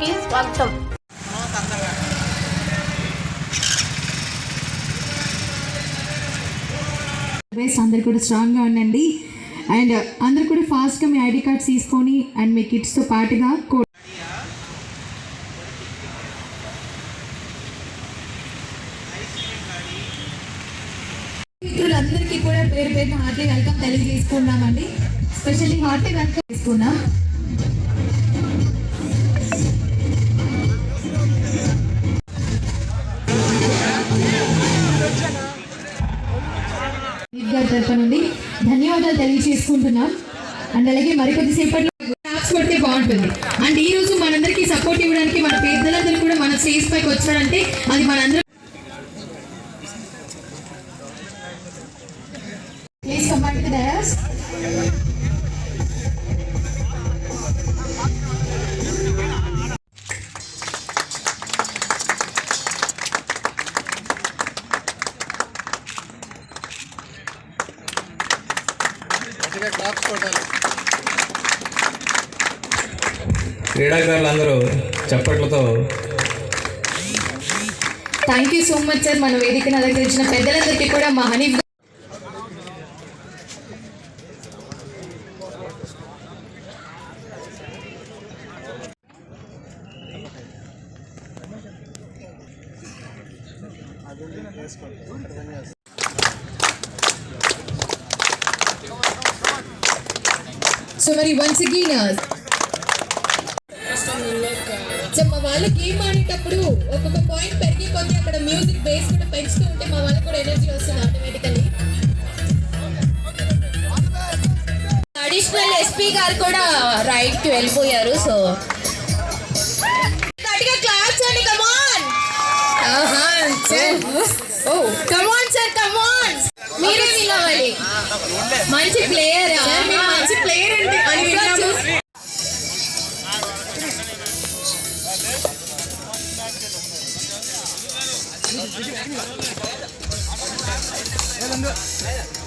కి స్వాగతం. అందరు కూడా స్ట్రాంగ్గా ఉండండి. అండ్ uh, అందరు కూడా ఫాస్ట్గా మీ ఐడి కార్డ్స్ తీసుకొని అండ్ మీ కిడ్స్తో పాటుగా మిత్రులందరికీ కూడా పేరు పేరు హార్టీ వెల్కమ్ తెలియజేసుకున్నామండి స్పెషల్లీ హార్టీ వెల్కమ్ చేసుకున్నాం తరఫు నుండి ధన్యవాదాలు తెలియజేసుకుంటున్నాం. అండ్ అలాగే మరికొద్ది సేపట్లో క్లాప్స్ కొడితే బాగుంటుంది. అండ్ ఈ రోజు మనందరికీ సపోర్ట్ ఇవ్వడానికి మన పెద్దలందరూ కూడా మన స్టేజ్ పైకి వచ్చారంటే అది మనందరం క్రీడాకారులందరూ చప్పట్లతో thank you so much sir మన వేదికను అలంకరించిన పెద్దలందరికీ కూడా మా హనీ సో మరి వన్స్ అగైన్. సో మా వాళ్ళకి ఏం ఆడేటప్పుడు ఒక్కొక్క పాయింట్ పెరిగే కొద్దీ అక్కడ మ్యూజిక్ బేస్ కూడా పెంచుతూ ఉంటే మా వాళ్ళకి కూడా ఎనర్జీ వస్తుంది ఆటోమేటికలీ అడిషనల్ ఎస్పీ గారు కూడా రైట్కి వెళ్ళిపోయారు సో. గట్టిగా క్లాప్స్ అండి come on oh come on sir come on మీరే వినవాలి మంచి ప్లేయర్ Anda.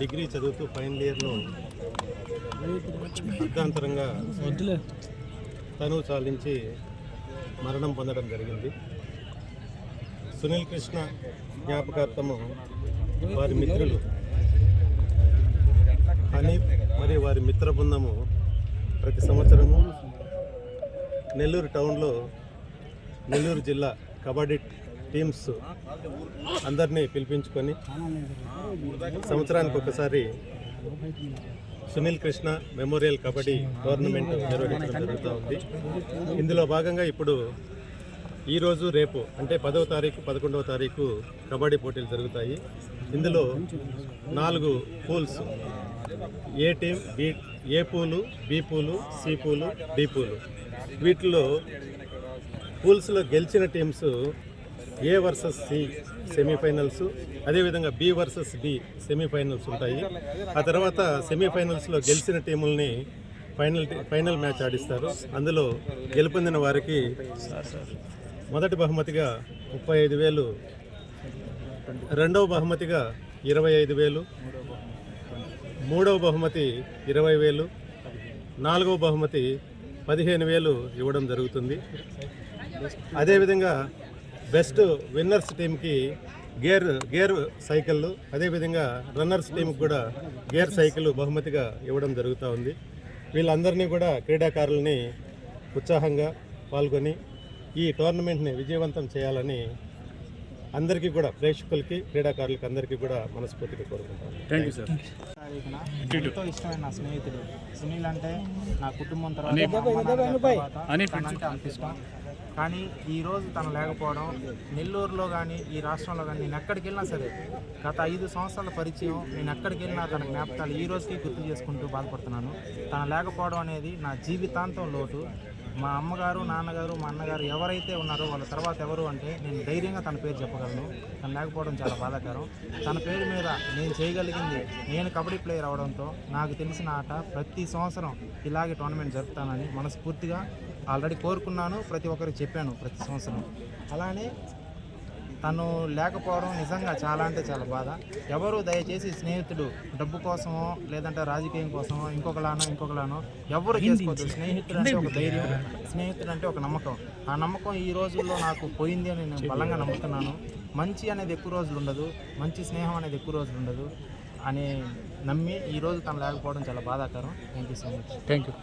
డిగ్రీ చదువుతూ ఫైనల్ ఇయర్లో అర్ధాంతరంగా తను చాలించి మరణం పొందడం జరిగింది. సునీల్ కృష్ణ జ్ఞాపకార్థము వారి మిత్రులు హనీఫ్ మరియు వారి మిత్ర బృందము ప్రతి సంవత్సరము నెల్లూరు టౌన్లో నెల్లూరు జిల్లా కబడ్డీ టీమ్స్ అందరినీ పిలిపించుకొని సంవత్సరానికి ఒకసారి సునీల్ కృష్ణ మెమోరియల్ కబడ్డీ టోర్నమెంట్ నిర్వహించడం జరుగుతూ ఉంది. ఇందులో భాగంగా ఇప్పుడు ఈరోజు రేపు అంటే పదవ తారీఖు పదకొండవ తారీఖు కబడ్డీ పోటీలు జరుగుతాయి. ఇందులో నాలుగు pools A team B A pool B pool C పూలు డి పూలు. వీటిలో పూల్స్లో గెలిచిన teams A versus C semifinals అదేవిధంగా బి వర్సెస్ డి సెమీఫైనల్స్ ఉంటాయి. ఆ తర్వాత సెమీఫైనల్స్లో గెలిచిన టీముల్ని ఫైనల్ ఫైనల్ మ్యాచ్ ఆడిస్తారు. అందులో గెలుపొందిన వారికి మొదటి బహుమతిగా ముప్పై ఐదు వేలు రెండవ బహుమతిగా ఇరవై ఐదు వేలు మూడవ బహుమతి ఇరవై వేలు నాలుగవ బహుమతి పదిహేను వేలు ఇవ్వడం జరుగుతుంది. అదేవిధంగా బెస్ట్ విన్నర్స్ టీంకి గేర్ గేర్ సైకిళ్ళు అదేవిధంగా రన్నర్స్ టీంకి కూడా గేర్ సైకిల్ బహుమతిగా ఇవ్వడం జరుగుతూ ఉంది. వీళ్ళందరినీ కూడా క్రీడాకారుల్ని ఉత్సాహంగా పాల్గొని ఈ టోర్నమెంట్ని విజయవంతం చేయాలని అందరికీ కూడా ప్రేక్షకులకి క్రీడాకారులకి అందరికీ కూడా మనస్ఫూర్తిగా కోరుకుంటాను తారీఖున ఎంతో ఇష్టమైన నా స్నేహితుడు సునీల్ అంటే నా కుటుంబం తర్వాత అంత ఇష్టం. కానీ ఈరోజు తను లేకపోవడం నెల్లూరులో కానీ ఈ రాష్ట్రంలో కానీ నేను ఎక్కడికి వెళ్ళినా సరే గత ఐదు సంవత్సరాల పరిచయం నేను ఎక్కడికి వెళ్ళినా తన జ్ఞాపకాలు ఈ రోజుకి గుర్తు చేసుకుంటూ బాధపడుతున్నాను. తను లేకపోవడం అనేది నా జీవితాంతం లోటు. మా అమ్మగారు నాన్నగారు మా అన్నగారు ఎవరైతే ఉన్నారో వాళ్ళ తర్వాత ఎవరు అంటే నేను ధైర్యంగా తన పేరు చెప్పగలను. తను లేకపోవడం చాలా బాధాకరం. తన పేరు మీద నేను చేయగలిగింది నేను కబడ్డీ ప్లేయర్ అవడంతో నాకు తెలిసిన ఆట ప్రతి సంవత్సరం ఇలాగే టోర్నమెంట్ జరుపుతానని మనస్ఫూర్తిగా ఆల్రెడీ కోరుకున్నాను ప్రతి ఒక్కరికి చెప్పాను ప్రతి సంవత్సరం. అలానే తను లేకపోవడం నిజంగా చాలా అంటే చాలా బాధ. ఎవరు దయచేసి స్నేహితుడు డబ్బు కోసమో లేదంటే రాజకీయం కోసమో ఇంకొకలానో ఇంకొకలానో ఎవరు చేసుకోవద్దు. స్నేహితుడు అంటే ఒక ధైర్యం. స్నేహితుడు అంటే ఒక నమ్మకం. ఆ నమ్మకం ఈ రోజుల్లో నాకు పోయింది అని నేను బలంగా నమ్ముతున్నాను. మంచి అనేది ఎక్కువ రోజులు ఉండదు. మంచి స్నేహం అనేది ఎక్కువ రోజులు ఉండదు అని నమ్మి ఈ రోజు తను లేకపోవడం చాలా బాధాకరం. Thank you so much thank you